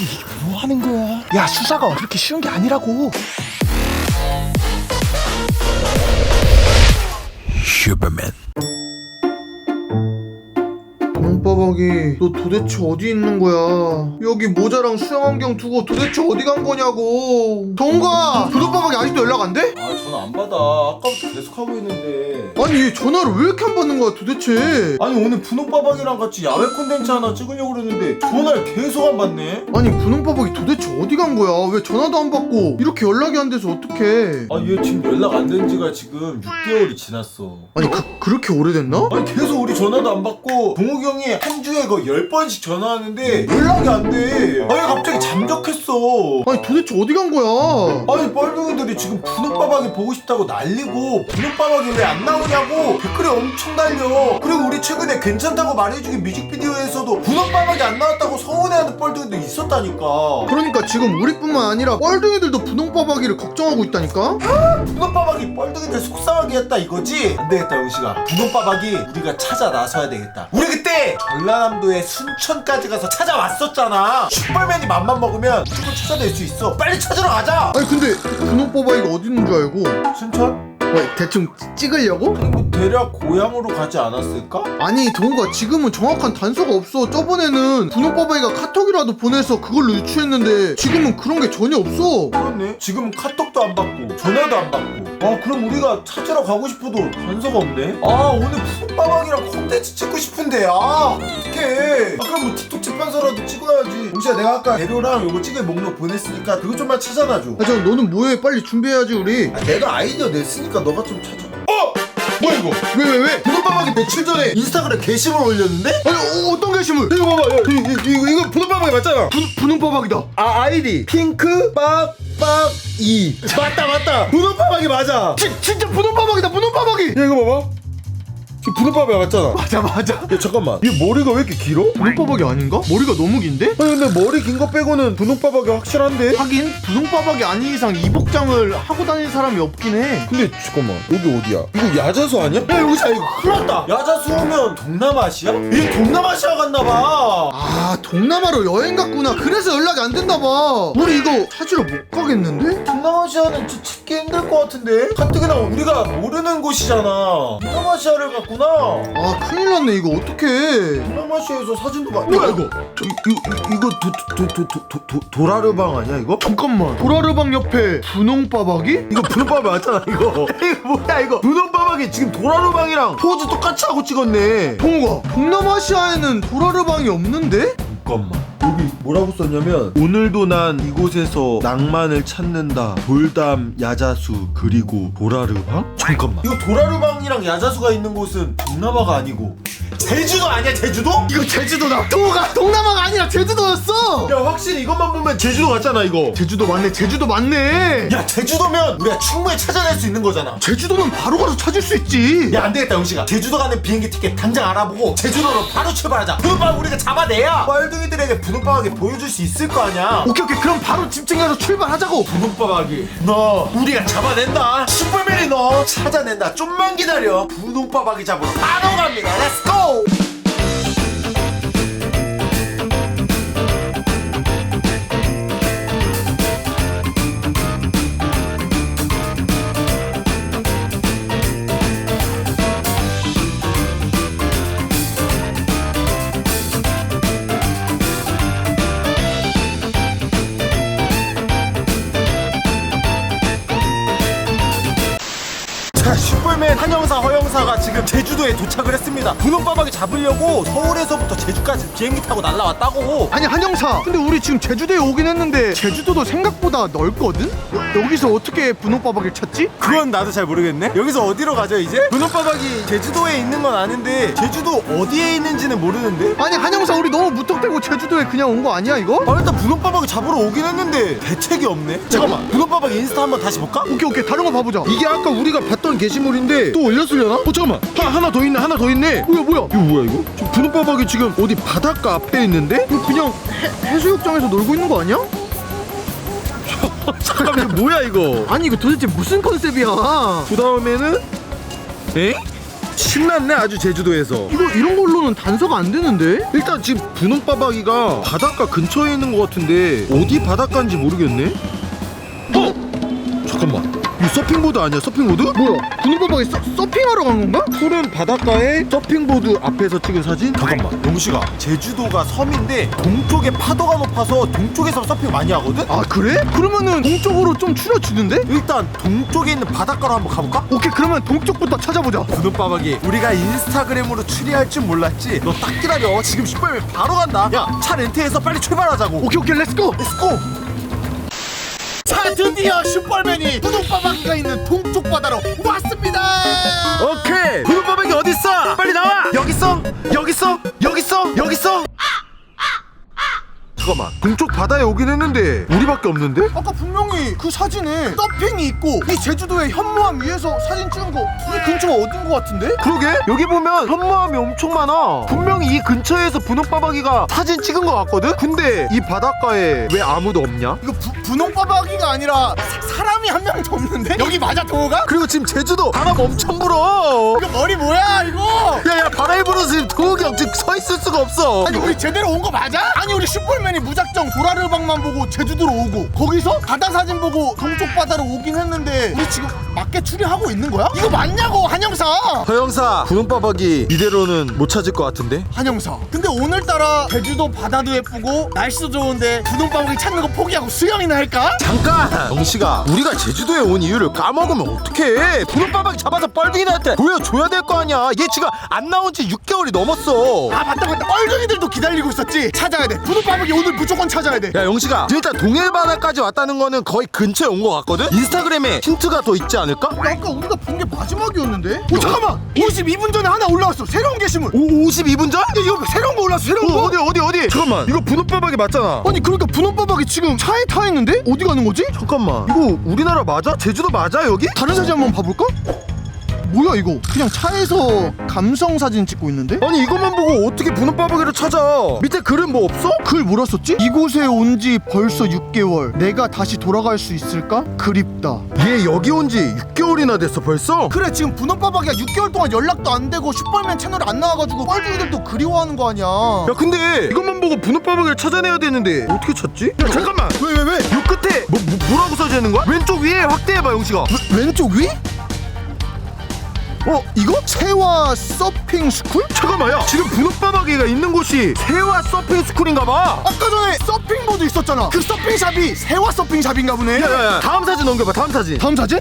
이게 뭐 하는 거야? 야 수사가 그렇게 쉬운 게 아니라고. 슈퍼맨. 멍빠박이 너 도대체 어디 있는 거야? 여기 모자랑 수영안경 두고 도대체 어디 간 거냐고. 동가! 도도빠박이 아직도 연락 안 돼? 아 전화 안 받아. 아까부터 계속 하고 있는데. 아니 얘 전화를 왜 이렇게 안 받는 거야 도대체? 아니 오늘 분홍빠박이랑 같이 야외 콘텐츠 하나 찍으려고 그랬는데 전화를 계속 안 받네? 아니 분홍빠박이 도대체 어디 간 거야? 왜 전화도 안 받고 이렇게 연락이 안 돼서 어떡해? 아 얘 지금 연락 안 된 지가 지금 6개월이 지났어. 아니 그, 그렇게 오래됐나? 아니 계속 우리 전화도 안 받고 동욱이 형이 한 주에 거의 10번씩 전화하는데 연락이 안 돼. 아니 갑자기 잠적했어. 아니 도대체 어디 간 거야? 아니 뻘둥이들이 지금 분홍빠박이 보고 싶다고 난리고 분홍빠박이 왜 안 나오냐고 댓글이 엄청 달려. 그리고 우리 최근에 괜찮다고 말해주기 뮤직비디오에서도 분홍빠박이 안 나왔다고 서운해하는 뻘둥이도 있었다니까. 그러니까 지금 우리뿐만 아니라 뻘둥이들도 분홍빠박이를 걱정하고 있다니까? 분홍빠박이 뻘둥이들 속상하게 했다 이거지? 안 되겠다 영식아. 분홍빠박이 우리가 찾아 나서야 되겠다. 우리 그때 전 라남도에 순천까지 가서 찾아왔었잖아. 슈퍼맨이 맘만 먹으면 무조건 찾아낼 수 있어. 빨리 찾으러 가자. 아니 근데 분홍빠박이가 어디 있는 줄 알고? 순천? 왜 대충 찍으려고? 아니 뭐 대략 고향으로 가지 않았을까? 아니 동우가 지금은 정확한 단서가 없어. 저번에는 분홍빠바이가 카톡이라도 보내서 그걸로 유추했는데 지금은 그런 게 전혀 없어. 그렇네. 지금 카톡도 안 받고 전화도 안 받고. 아 그럼 우리가 찾으러 가고 싶어도 단서가 없네? 아 오늘 푸빠방이랑 콘텐츠 찍고 싶은데. 아 어떡해. 아 그럼 뭐 틱톡 재판서라도 찍어야지. 혹시야 내가 아까 재료랑 요거 찍을 목록 보냈으니까 그거 좀만 찾아놔줘. 아저 너는 뭐해? 빨리 준비해야지 우리. 아, 내가 아이디어 냈으니까 너가 좀 찾아. 어! 뭐야 이거? 왜 왜 왜? 분홍빠방이 며칠 전에 인스타그램 게시물 올렸는데? 아니 어, 어떤 게시물? 이거 봐봐 야, 이, 이, 이거 이거 분홍빠방이 맞잖아. 분, 분홍빠박이다. 아 아이디. 핑크 빡빡이. 맞다 맞다. 분홍빠박이 맞아. 지, 진짜 분홍빠박이다 분홍빠박이. 야 이거 봐봐 지금 분홍빠박이 맞잖아 맞아 맞아 야 잠깐만 얘 머리가 왜 이렇게 길어? 분홍빠박이 아닌가? 머리가 너무 긴데? 아니 근데 머리 긴 거 빼고는 분홍빠박이 확실한데? 하긴 분홍빠박이 아닌 이상 이 복장을 하고 다니는 사람이 없긴 해 근데 잠깐만 여기 어디야? 이거 야자수 아니야? 야 여기서 이거 큰일 났다 야자수 오면 동남아시아? 얘 동남아시아 갔나봐 아 동남아로 여행 갔구나 그래서 연락이 안 됐나봐 우리 이거 찾으러 못 가겠는데? 동남아시아는 좀 찾기 힘들 것 같은데? 가뜩이나 우리가 모르는 곳이잖아 동남아시아를 갔구나 아 큰일 났네 이거 어떡해 동남아시아에서 사진도 봐 뭐야 이거? 이, 이, 이거 도, 도, 도, 도, 도, 도, 도라르방 아니야 이거? 잠깐만 도라르방 옆에 분홍빠박이? 이거 분홍빠박 맞잖아 이거 이거 뭐야 이거 분홍빠박이 지금 도라르방이랑 포즈 똑같이 하고 찍었네 동우가 동남아시아에는 도라르방이 없는데? 잠깐만 여기 뭐라고 썼냐면 오늘도 난 이곳에서 낭만을 찾는다 돌담 야자수 그리고 도라르방? 잠깐만 이거 도라르방이랑 야자수가 있는 곳은 동남아가 아니고 제주도 아니야 제주도? 이거 제주도다. 동우가 동남아가 아니라 제주도였어. 야 확실히 이것만 보면 제주도 같잖아 이거. 제주도 맞네 제주도 맞네. 야 제주도면 우리가 충분히 찾아낼 수 있는 거잖아. 제주도는 바로 가서 찾을 수 있지. 야 안되겠다 영식아. 제주도 가는 비행기 티켓 당장 알아보고 제주도로 바로 출발하자. 분홍빵 우리가 잡아내야 뻘둥이들에게 분홍빵하게 보여줄 수 있을 거 아니야. 오케이 오케이. 그럼 바로 집 챙겨서 출발하자고. 분홍빠박이 너 우리가 잡아낸다. 슈퍼맨이 너 찾아낸다. 좀만 기다려. 분홍빠박이 잡으러 바로 갑니다. 렛츠고 자 슈퍼맨 한영사 허영사가 지금 제주도에 도착을 했습니다 분홍빠박이 잡으려고 서울에서부터 제주까지 비행기 타고 날라왔다고 아니 한영사 근데 우리 지금 제주도에 오긴 했는데 제주도도 생각보다 넓거든? 여기서 어떻게 분홍빠박이를 찾지? 그건 나도 잘 모르겠네 여기서 어디로 가죠 이제? 분홍빠박이 제주도에 있는 건 아는데 제주도 어디에 있는지는 모르는데 아니 한영사 우리 너무 무턱대고 제주도에 그냥 온 거 아니야 이거? 아 일단 분홍빠박이 잡으러 오긴 했는데 대책이 없네 잠깐만 분홍빠박 인스타 한번 다시 볼까? 오케이 오케이 다른 거 봐보자 이게 아까 우리가 봤던 게시물인데 또 올렸으려나? 어 잠깐만 하나, 하나 더 있네 하나 더 있네 뭐야 뭐야 이거 뭐야 이거? 지금 분홍빠박이 지금 어디 바닷가 앞에 있는데? 이거 그냥 해, 해수욕장에서 놀고 있는 거 아니야? 잠깐만 이거 뭐야 이거 아니 이거 도대체 무슨 컨셉이야 그 다음에는 에? 신났네 아주 제주도에서 이거 이런 걸로는 단서가 안 되는데? 일단 지금 분홍빠박이가 바닷가 근처에 있는 것 같은데 어디 바닷가인지 모르겠네 어? 잠깐만 이 서핑보드 아니야 서핑보드? 뭐야? 서, 서핑하러 간 건가? 푸른 바닷가에 서핑보드 앞에서 찍은 사진? 잠깐만 영식아 제주도가 섬인데 동쪽에 파도가 높아서 동쪽에서 서핑 많이 하거든? 아 그래? 그러면은 동쪽으로 좀 추려지는데? 일단 동쪽에 있는 바닷가로 한번 가볼까? 오케이 그러면 동쪽부터 찾아보자 분홍빠박이 우리가 인스타그램으로 추리할 줄 몰랐지 너 딱 기다려 지금 10분이면 바로 간다 야 차 렌트해서 빨리 출발하자고 오케이 오케이 렛츠고 렛츠고 자 드디어 슈퍼맨이 분홍빠박이가 있는 동쪽 바다로 왔습니다. 오케이. 분홍빠박이 어딨어? 빨리 나와. 여기 있어. 여기 있어. 여기 있어. 여기 있어 잠깐만 동쪽 바다에 오긴 했는데 우리밖에 없는데? 아까 분명히 그 사진에 서핑이 있고 이 제주도의 현무암 위에서 사진 찍은 거 이 근처가 어딘 거 같은데? 그러게 여기 보면 현무암이 엄청 많아 분명히 이 근처에서 분홍빠박이가 사진 찍은 것 같거든? 근데 이 바닷가에 왜 아무도 없냐? 이거 부, 분홍빠박이가 아니라 사, 사람이 한 명도 없는데? 여기 맞아 동호가? 그리고 지금 제주도 바람 엄청 불어 이거 머리 뭐야 이거? 야야 바람이 불어서 지금 형 지금 서 있을 수가 없어 아니 우리 제대로 온 거 맞아? 아니 우리 슈퍼맨이 무작정 도라르방만 보고 제주도로 오고 거기서 바다 사진 보고 동쪽 바다로 오긴 했는데 우리 지금 맞게 추리하고 있는 거야? 이거 맞냐고 한영사 허영사 분홍빠박이 이대로는 못 찾을 것 같은데? 한영사 근데 오늘따라 제주도 바다도 예쁘고 날씨도 좋은데 분홍방울이 찾는 거 포기하고 수영이나 할까? 잠깐! 영식아 우리가 제주도에 온 이유를 까먹으면 어떡해 분홍빠박이 잡아서 뻘둥이들한테 보여줘야 될 거 아니야 얘 지금 안 나온 지 6개월이 넘었어 아 맞다 맞다 뻘둥이들도 기다리고 있었지 찾아야 돼 분홍방울이 오늘 무조건 찾아야 돼 야 영식아 일단 동해바다까지 왔다는 거는 거의 근처에 온 것 같거든? 인스타그램에 힌트가 더 있지 않을까? 야, 아까 우리가 본 게 마지막이었는데? 오 잠깐만 52분 전에 하나 올라왔어 새로운 게시물 오, 52분 전? 야, 이거 새로운 거 올라왔어 새로운 어, 거 어디 어디 어디? 잠깐만 이거 분홍빠박이 맞잖아 아니 그러니까 분홍빠박이 지금 차에 타 있는데 어디 가는 거지? 잠깐만 이거 우리나라 맞아? 제주도 맞아 여기? 다른 사진 한번 봐볼까? 뭐야 이거 그냥 차에서 감성 사진 찍고 있는데? 아니 이것만 보고 어떻게 분홍 빠박이를 찾아 밑에 글은 뭐 없어? 글 뭐라 썼지? 이곳에 온 지 벌써 6개월 내가 다시 돌아갈 수 있을까? 그립다 얘 여기 온 지 6개월이나 됐어 벌써? 그래 지금 분홍빠박이가 6개월 동안 연락도 안 되고 슈퍼맨 채널에 안 나와가지고 뻘둥이들도 그리워하는 거 아니야 야 근데 이것만 보고 분홍 빠박이를 찾아내야 되는데 어떻게 찾지? 야 잠깐만 왜 왜 왜? 요 끝에 뭐, 뭐 뭐라고 써져 있는 거야? 왼쪽 위에 확대해봐 영식아 왼쪽 위? 어 이거? 세화 서핑 스쿨? 잠깐만 야 지금 분홍빠박이가 있는 곳이 세화 서핑 스쿨인가봐 아까 전에 서핑보드 있었잖아 그 서핑샵이 세화 서핑샵인가 보네 야야야 다음 사진 넘겨봐 다음 사진 다음 사진?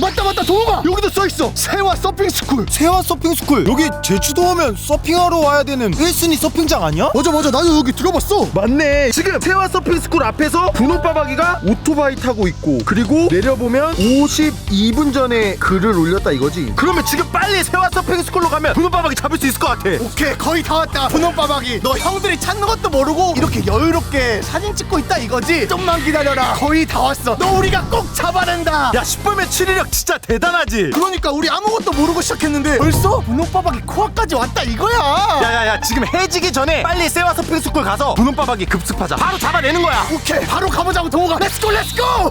맞다 맞다 동호가 여기도 써있어. 세화 서핑 스쿨. 세화 서핑 스쿨. 여기 제주도 오면 서핑하러 와야 되는 1순위 서핑장 아니야? 맞아 맞아. 나도 여기 들어봤어. 맞네. 지금 세화 서핑 스쿨 앞에서 분홍빠박이가 오토바이 타고 있고 그리고 내려보면 52분 전에 글을 올렸다 이거지. 그러면 지금 빨리 세화 서핑 스쿨로 가면 분홍빠박이 잡을 수 있을 것 같아. 오케이 거의 다 왔다. 분홍빠박이. 너 형들이 찾는 것도 모르고 이렇게 여유롭게 사진 찍고 있다 이거지? 좀만 기다려라. 거의 다 왔어. 너 우리가 꼭 잡아낸다. 야 슈퍼맨 추리력 진짜 대단하지. 그러니까 우리 아무것도 모르고 시작했는데 벌써 분홍빠박이 코앞까지 왔다 이거야. 야야야 지금 해지기 전에 빨리 세화 서핑 스쿨 가서 분홍빠박이 급습하자. 바로 잡아내는 거야. 오케이 바로 가보자고 동호가. 렛츠고 렛츠고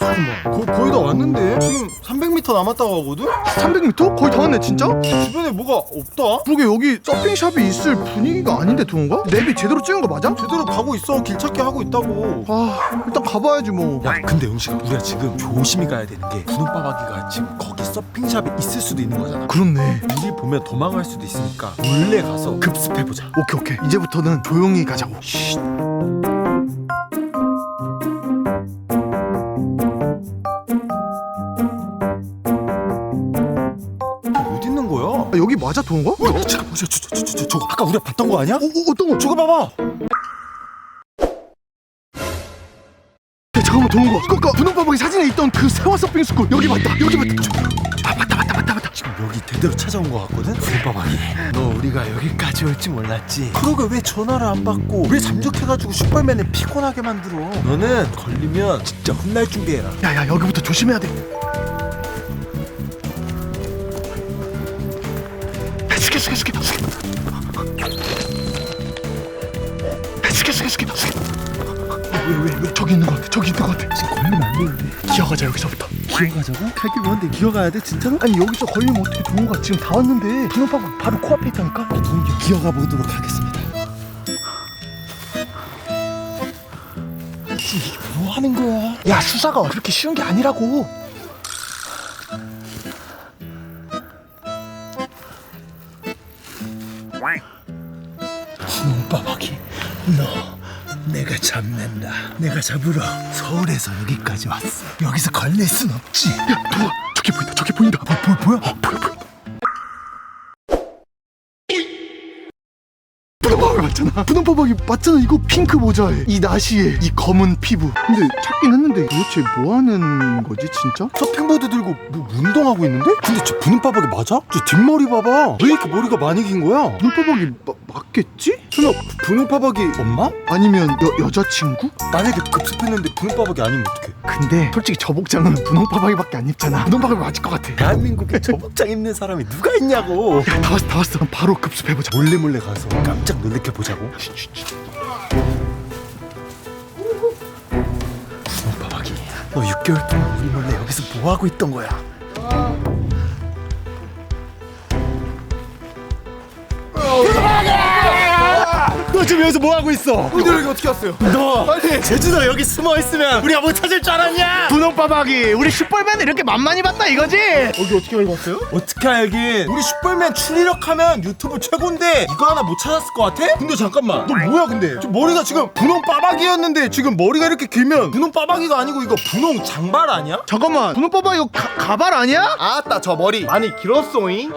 거, 거의 다 왔는데 지금 300m 남았다고 하거든? 300m? 거의 다 왔네 진짜? 주변에 뭐가 없다? 그러게 여기 서핑샵이 있을 분위기가 아닌데 동호가? 랩이 제대로 찍은 거 맞아? 제대로 가고 있어 길 찾기 하고 있다고 아 일단 가봐야지 뭐 야 근데 영식아 우리가 지금 조심히 가야 되는 게 분홍빠박이가 지금 거기 서핑샵에 있을 수도 있는 거잖아 그렇네 우리 보면 도망갈 수도 있으니까 몰래 가서 급습해보자 오케이 오케이 이제부터는 조용히 가자고 쉿. 여기 맞아 동호가? 어, 잠깐 저, 저, 저, 저, 저, 저거 아까 우리가 봤던 거 아니야? 어, 어, 어떤 거? 저거 봐봐. 야, 잠깐만 동호가 이거. 아까 분홍바박이 사진에 있던 그 세화 서핑 스쿨. 여기 맞다 여기 맞다. 저, 아 맞다 맞다 맞다 맞다. 지금 여기 대대로 찾아온 거 같거든? 분홍빠박이 너 우리가 여기까지 올 줄 몰랐지? 그러게 왜 전화를 안 받고? 왜 잠적해가지고 슈퍼맨을 피곤하게 만들어? 너는 걸리면 진짜 혼날 준비해라. 야야 여기부터 조심해야 돼 야, 숙여 숙여 숙여 숙여 숙여 숙여 숙여 숙여 왜왜 왜? 저기 있는 것 같아 저기 있는 것 같아. 지금 걸리면 안 되는데. 기어가자 여기서부터. 기어가자고? 갈길 먼데? 기어가야 돼? 진짜로? 아니 여기서 걸리면 어떻게 동호가 지금 다 왔는데. 분홍파가 바로 코앞에 있다니까? 동호 기어가 보도록 하겠습니다. 이게 뭐 하는 거야? 야 수사가 그렇게 쉬운 게 아니라고 잡는다. 내가 잡으러 서울에서 여기까지 왔어. 여기서 걸릴 순 없지. 야 도와 저기 보인다 저기 보인다. 뭐, 뭐, 뭐야? 어, 보여 보여 분홍빠박이 맞잖아. 분홍빠박이 맞잖아. 이거 핑크 모자에 이 나시에 이 검은 피부. 근데 찾긴 했는데 도대체 뭐 하는 거지 진짜? 서핑보드 들고 뭐 운동하고 있는데? 근데 저 분홍빠박이 맞아? 저 뒷머리 봐봐. 왜 이렇게 머리가 많이 긴 거야? 분홍빠박이 마- 맞겠지? 설마 분홍빠박이 엄마? 아니면 여, 여자친구? 만약에 급습했는데 분홍빠박이 아니면 어떡해? 근데 솔직히 저 복장은 분홍빠박이밖에 안 입잖아. 분홍빠박이 맞을 것 같아. 대한민국에 저 복장 입는 사람이 누가 있냐고. 야, 다 왔어 다 왔어. 그럼 바로 급습해보자. 몰래 몰래 가서 깜짝 놀래켜 보자고. 분홍빠박이. 너 6개월 동안 우리 몰래 여기서 뭐 하고 있던 거야? 너 지금 여기서 뭐 하고 있어? 근데 여기 어떻게 왔어요? 너 빨리 제주도 여기 숨어 있으면 우리가 못 찾을 줄 알았냐? 분홍빠박이 우리 슈퍼맨 이렇게 만만히 봤다 이거지? 여기 어떻게 알고 왔어요? 어떻게 알긴 우리 슈퍼맨 출력하면 유튜브 최고인데 이거 하나 못 찾았을 것 같아? 근데 잠깐만 너 뭐야 근데 저 머리가 지금 분홍 빠박이였는데 지금 머리가 이렇게 길면 분홍 빠박이가 아니고 이거 분홍 장발 아니야? 잠깐만 분홍빠박 이거 가, 가발 아니야? 아따 저 머리 많이 길었소잉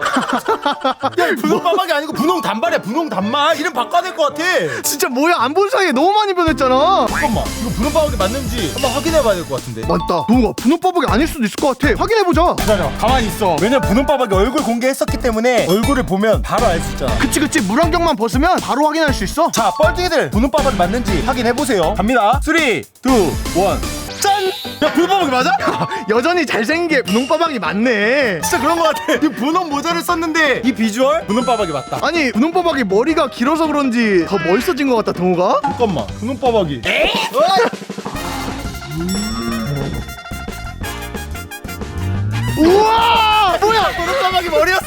야이 분홍 빠박이 아니고 분홍 단발이야 분홍 단말 이름 바꿔야 될 것 같아 진짜 뭐야? 안 본 사이에 너무 많이 변했잖아. 잠깐만 이거 분홍 빠박이 맞는지 한번 확인해 봐야 될 것 같은데. 맞다. 동우가 분홍빠박이 아닐 수도 있을 것 같아. 확인해보자. 기다려 가만히 있어. 왜냐면 분홍 빠박이 얼굴 공개했었기 때문에 얼굴을 보면 바로 알 수 있잖아. 그치 그치. 물안경만 벗으면 바로 확인할 수 있어. 자 뻘둥이들 분홍 빠박이 맞는지 확인해보세요. 갑니다. 3 2 1 짠! 야 빠박이 맞아? 여전히 잘생긴 게 분홍빠박이 맞네 진짜 그런 것 같아. 이 분홍 모자를 썼는데 이 비주얼 분홍 빠박이 맞다. 아니 분홍빠박이 머리가 길어서 그런지 더 멋있어진 것 같다 동우가 잠깐만 분홍 빠박이. 우와 뭐야 분홍 빠박이 머리였어.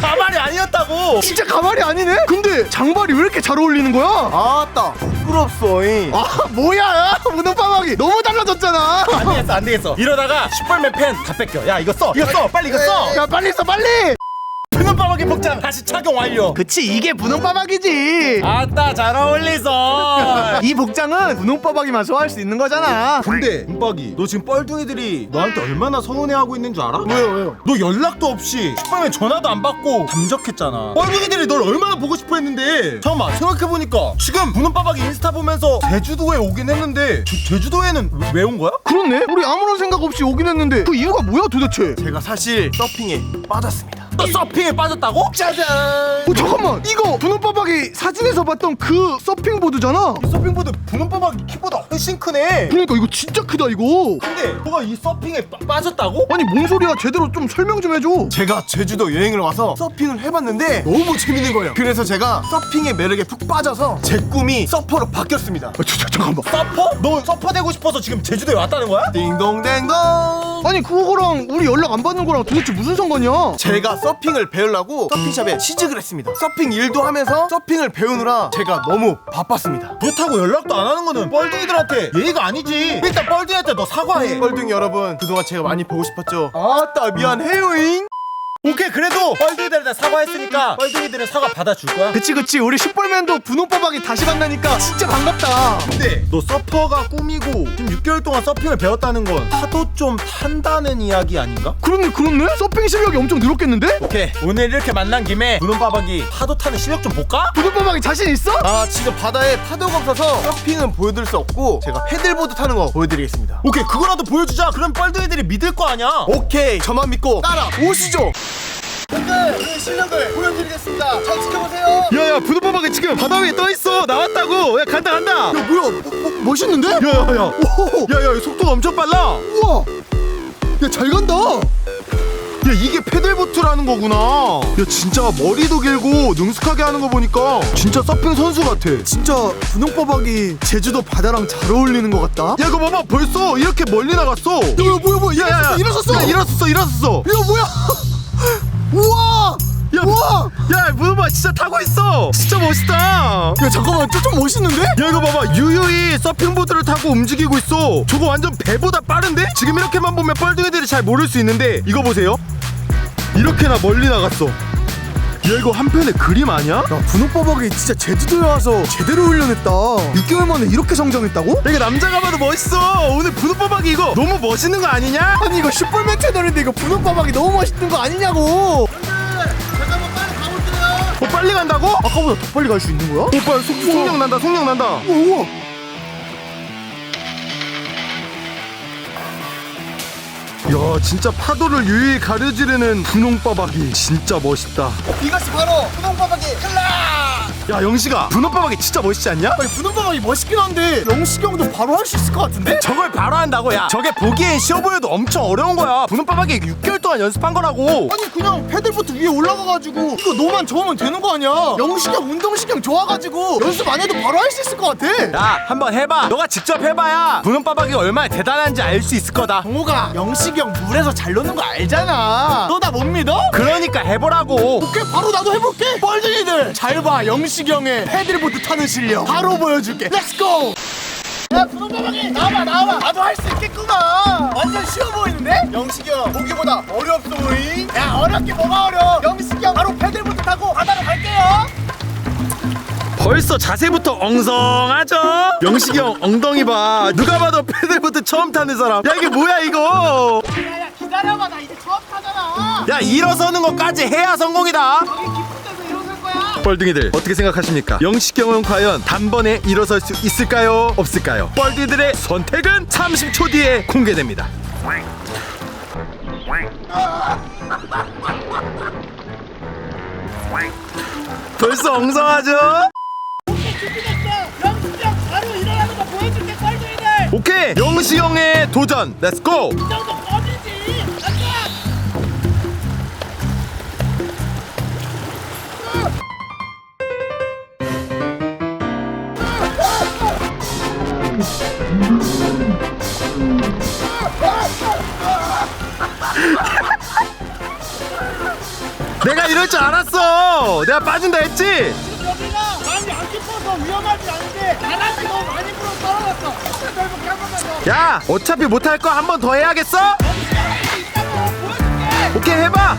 가발이 아니었다고. 진짜 가발이 아니네? 근데 장발이 왜 이렇게 잘 어울리는 거야? 아따 부끄럽소잉 아 뭐야 분홍빠박이 너무 달라졌잖아 안 되겠어 안 되겠어. 이러다가 슈퍼맨 펜 다 뺏겨. 야 이거 써. 이거 써. 빨리 이거 써. 야 빨리 써 빨리 빠박이 복장 다시 착용 완료. 그치 이게 분홍빠박이지 아따 잘 어울리서. 이 복장은 분홍빠박이만 소화할 수 있는 거잖아 근데 은박이 너 지금 뻘둥이들이 너한테 얼마나 서운해하고 있는 줄 알아? 왜요 왜요? 너 연락도 없이 슈퍼맨 전화도 안 받고 담적했잖아 뻘둥이들이 널 얼마나 보고 싶어 했는데 잠깐만 생각해보니까 지금 분홍빠박이 인스타 보면서 제주도에 오긴 했는데 제, 제주도에는 왜 온 거야? 그렇네 우리 아무런 생각 없이 오긴 했는데 그 이유가 뭐야 도대체 제가 사실 서핑에 빠졌습니다 너 서핑에 빠졌다고? 짜잔. 어 잠깐만. 이거 분홍빠박이 사진에서 봤던 그 서핑보드잖아. 서핑보드 분홍빠박이 키보다 훨씬 크네. 그러니까 이거 진짜 크다 이거. 근데 너가 이 서핑에 빠, 빠졌다고? 아니 뭔 소리야. 제대로 좀 설명 좀 해줘. 제가 제주도 여행을 와서 서핑을 해봤는데 너무 재밌는 거예요. 그래서 제가 서핑의 매력에 푹 빠져서 제 꿈이 서퍼로 바뀌었습니다. 아, 저, 저, 잠깐만. 서퍼? 너 서퍼 되고 싶어서 지금 제주도에 왔다는 거야? 딩동댕동. 아니 그거랑 우리 연락 안 받는 거랑 도대체 무슨 상관이야? 제가 서핑을 배우려고 서핑샵에 취직을 했습니다. 서핑 일도 하면서 서핑을 배우느라 제가 너무 바빴습니다. 그렇다고 연락도 안 하는 거는 뻘둥이들한테 예의가 아니지. 일단 뻘둥이한테 너 사과해. 뻘둥이 여러분 그동안 제가 많이 보고 싶었죠? 아따 미안해요잉 오케이 그래도 뻘둥이들한테 사과했으니까 뻘둥이들은 사과 받아줄 거야? 그치 그치 우리 슈퍼맨도 분홍빠박이 다시 만나니까 진짜 반갑다 근데 너 서퍼가 꿈이고 지금 6개월 동안 서핑을 배웠다는 건 파도 좀 탄다는 이야기 아닌가? 그렇네 그렇네 서핑 실력이 엄청 늘었겠는데? 오케이 오늘 이렇게 만난 김에 분홍빠박이 파도 타는 실력 좀 볼까? 분홍빠박이 자신 있어? 아 지금 바다에 파도가 없어서 서핑은 보여드릴 수 없고 제가 패들보드 타는 거 보여드리겠습니다 오케이 그거라도 보여주자 그럼 뻘둥이들이 믿을 거 아니야 오케이 저만 믿고 따라 오시죠 오늘 그 실력을 보여드리겠습니다. 잘 지켜보세요. 야야 분홍빠박이 지금 바다 위에 떠 있어. 나왔다고. 야 간다 간다. 야 뭐야? 뭐, 뭐, 멋있는데? 야야야. 오, 야야 속도가 엄청 빨라. 우와! 야 잘 간다! 이게 패들보트라는 거구나. 야 진짜 머리도 길고 능숙하게 하는 거 보니까 진짜 서핑 선수 같아. 진짜 분홍바박이 제주도 바다랑 잘 어울리는 것 같다? 야 이거 봐봐. 벌써 이렇게 멀리 나갔어. 야 뭐야 뭐야. 야야야. 일어섰어. 야, 일어섰어 일어섰어. 야 뭐야 우와! 야, 우와! 야 무도봐 진짜 타고 있어! 진짜 멋있다! 야야 잠깐만 저좀 멋있는데? 이거 봐봐. 유유히 서핑보드를 타고 움직이고 있어. 저거 완전 배보다 빠른데? 지금 이렇게만 보면 뻘둥이들이 잘 모를 수 있는데 이거 보세요. 이렇게나 멀리 나갔어 야 이거 한 편의 그림 아니야? 야 분홍바박이 진짜 제주도에 와서 제대로 훈련했다 6개월 만에 이렇게 성장했다고? 이게 남자가 봐도 멋있어 오늘 분홍바박이 이거 너무 멋있는 거 아니냐? 아니 이거 슈퍼맨 채널인데 이거 분홍바박이 너무 멋있는 거 아니냐고 어 빨리 간다고? 아까보다 더 빨리 갈 수 있는 거야? 오빠 속, 속력 난다 속력 난다 우와 야 진짜 파도를 유유히 가려지르는 분홍바박이. 진짜 멋있다. 이것이 바로 분홍바박이 클라 야 영식아. 분홍바박이 진짜 멋있지 않냐? 아니 분홍바박이 멋있긴 한데 영식이 형도 바로 할 수 있을 것 같은데? 저걸 바로 한다고 야. 저게 보기엔 쉬워 보여도 엄청 어려운 거야. 분홍바박이 6개월 동안 연습한 거라고. 아니 그냥 패들보트 위에 올라가가지고 이거 너만 좋으면 되는 거 아니야? 영식이 형형 좋아가지고 연습 안 해도 바로 할 수 있을 것 같아. 야 한번 해봐. 너가 직접 해봐야 분홍바박이 얼마나 대단한지 알 수 있을 거다. 동호가 영식이 형 물에서 잘 노는 거 알잖아. 너 나 못 믿어? 그러니까 해보라고. 오케이 바로 나도 해볼게. 뻘둥이들. 잘 봐 영식 이 형의 패들보트 타는 실력. 바로 보여줄게. 렛츠고 야 분홍바박이 나와봐 나와봐. 나도 할 수 있겠구만. 완전 쉬워 보이는데? 영식이 형 보기보다 어렵어 보이 야 어렵게 뭐가 어려 영식이 형 바로 패들보트 타고 바다로 갈게요. 벌써 자세부터 엉성하죠? 영식이 형 엉덩이 봐. 누가 봐도 패들보트 처음 타는 사람. 야 이게 뭐야 이거? 야야 기다려봐. 나 이제 처음 타잖아. 야 일어서는 것까지 해야 성공이다 뻘둥이들 어떻게 생각하십니까? 영식이 형은 과연 단번에 일어설 수 있을까요? 없을까요? 뻘둥이들의 선택은 30초 뒤에 공개됩니다 벌써 엉성하죠? 형 바로 일어나는 거 보여줄게 뻘둥이들 오케이 영식 형의 도전 렛츠고 이 정도 거 내가 빠진다 했지? 여기가 많이 안 깊어서 위험하지 않은데 바람이 너무 많이 불어 떨어졌어 진짜 넓게 한 번만 더 야 어차피 못할 거 한 번 더 해야겠어? 보여줄게 오케이 해봐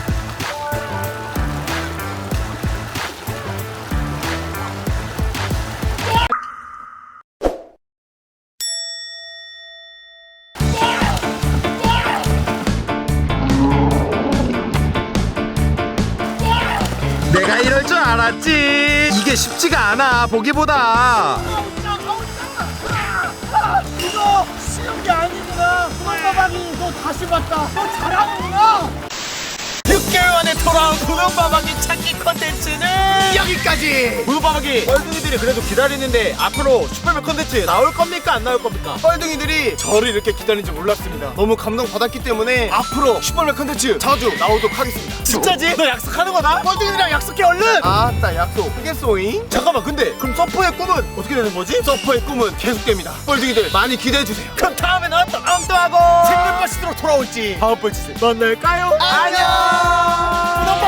않아 보기보다. 이거 쉬운 게 아니구나. 구멍바닥이 너 다시 봤다. 너 잘하는구나. 6개월 만에 돌아온 분홍바박이 찾기 컨텐츠는 여기까지! 분홍바박이 뻘둥이들이 그래도 기다리는데 앞으로 슈퍼맨 컨텐츠 나올 겁니까? 안 나올 겁니까? 뻘둥이들이 저를 이렇게 기다리는지 몰랐습니다. 너무 감동받았기 때문에 앞으로 슈퍼맨 컨텐츠 자주 나오도록 하겠습니다. 진짜지? 너 약속하는 거다? 뻘둥이들이랑 약속해 얼른! 아따 약속. 하겠소잉? 잠깐만 근데 그럼 서퍼의 꿈은 어떻게 되는 거지? 서퍼의 꿈은 계속됩니다. 뻘둥이들 많이 기대해주세요. 그럼 다음에는 어떤 엉뚱하고 생물버시로 돌아올지. 다음번 짓을 만날까요? 안녕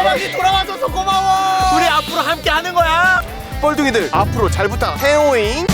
분홍바닥이 돌아와줘서 고마워. 우리 앞으로 함께 하는 거야. 뻘둥이들 앞으로 잘 부탁해요잉